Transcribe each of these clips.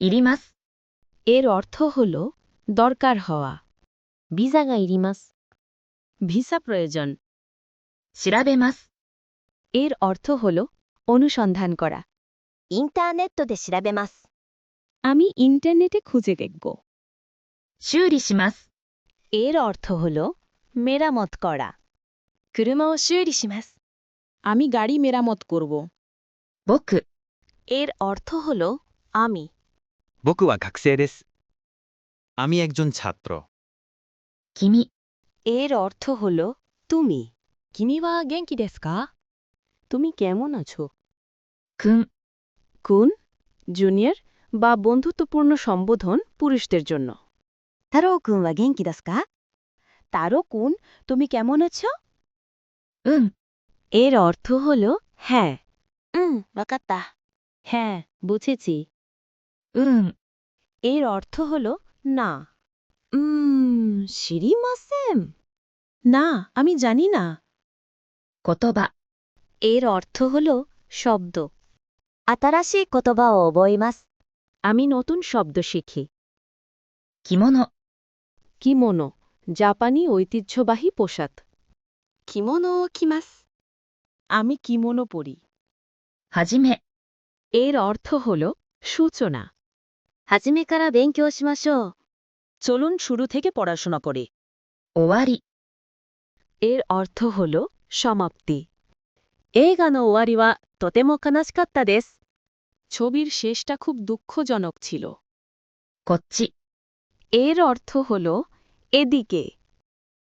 ইরিমাস। এর অর্থ হল দরকার হওয়া। ভিসা গা ইরিমাস। ভিসা প্রয়োজন। শিরাবেমাস এর অর্থ হল অনুসন্ধান করা। ইন্টারনেট তো শিরাবেমাস আমি ইন্টারনেটে খুঁজে দেখব। শিউরিসিমাস এর অর্থ হল মেরামত করা। কুরুমাও শিউরিসিমাস আমি গাড়ি মেরামত করব। বক এর অর্থ হল আমি। 僕は学生です。আমি একজন ছাত্র 君、 এর অর্থ হল তুমি 君は元気ですか তুমি কেমন আছো くん、 কুন জুনিয়র বা বন্ধুত্বপূর্ণ সম্বোধন পুরুষদের জন্য 太郎くんは元気ですか তারও কুন তুমি কেমন আছো うん、 এর অর্থ হল হ্যাঁ うん、わかった。 হ্যাঁ বুঝেছি うん、 এর অর্থ হল না উম শিরিমাসেম না আমি জানি না 言葉、 এর অর্থ হল শব্দ 新しい言葉を覚えます。 আমি নতুন শব্দ শিখি 着物、 কিমোনো জাপানি ঐতিহ্যবাহী পোশাক 着物を着ます。 আমি কিমোনো পরি はじめ、 এর অর্থ হল সূচনা 初めから勉強しましょう。 চলুন শুরু থেকে পড়াশোনা করে 終わり、 এর অর্থ হল সমাপ্তি 映画の終わりはとても悲しかったです ছবির শেষটা খুব দুঃখজনক ছিল こっち、 এর অর্থ হল এদিকে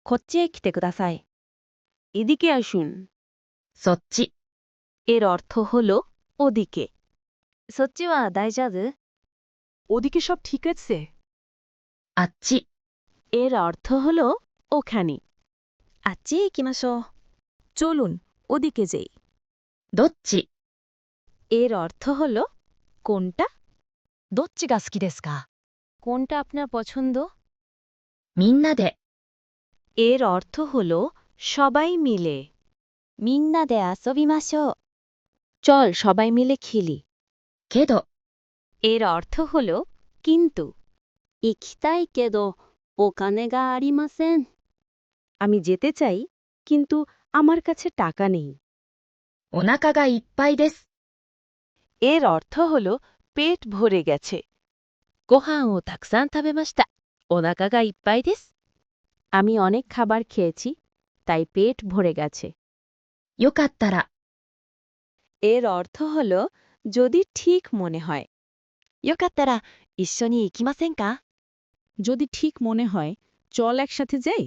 こっちへ来てください এদিকে আসুন そっち、 এর অর্থ হল ওদিকে そっちは大丈夫 ওদিকে সব ঠিক আছে? আচ্ছি। এর অর্থ হল ওখানে। আচ্ছি কিমাস চলুন ওদিকে যেই। দচ্ছি এর অর্থ হল কোনটা? দচ্ছি গাছ কি দেশকা কোনটা আপনার পছন্দ? মিন্না দে এর অর্থ হল সবাই মিলে। মিন্না দে আসবিমাস চল সবাই মিলে খেলি। খেদ। এর অর্থ হল কিন্তু। ইকিতাই কেদো ওকানে আরিমাসেন? আমি যেতে চাই কিন্তু আমার কাছে টাকা নেই। ওনাকাগা ইপ্পাই দেস? এর অর্থ হল পেট ভরে গেছে। কোহা ও তাকসান থাবে মাস্তা ওনাকাগা ইপ্পাই দেস? আমি অনেক খাবার খেয়েছি তাই পেট ভরে গেছে। ইয়োকাত্তারা। এর অর্থ হল যদি ঠিক মনে হয়। よかったら一緒に行きませんか যদি ঠিক মনে হয় চল একসাথে যাই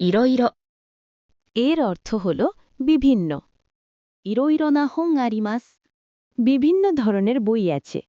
いろいろ、 এর অর্থ হল বিভিন্ন ইরো ইরো না হোং আরিমাস বিভিন্ন ধরনের বই আছে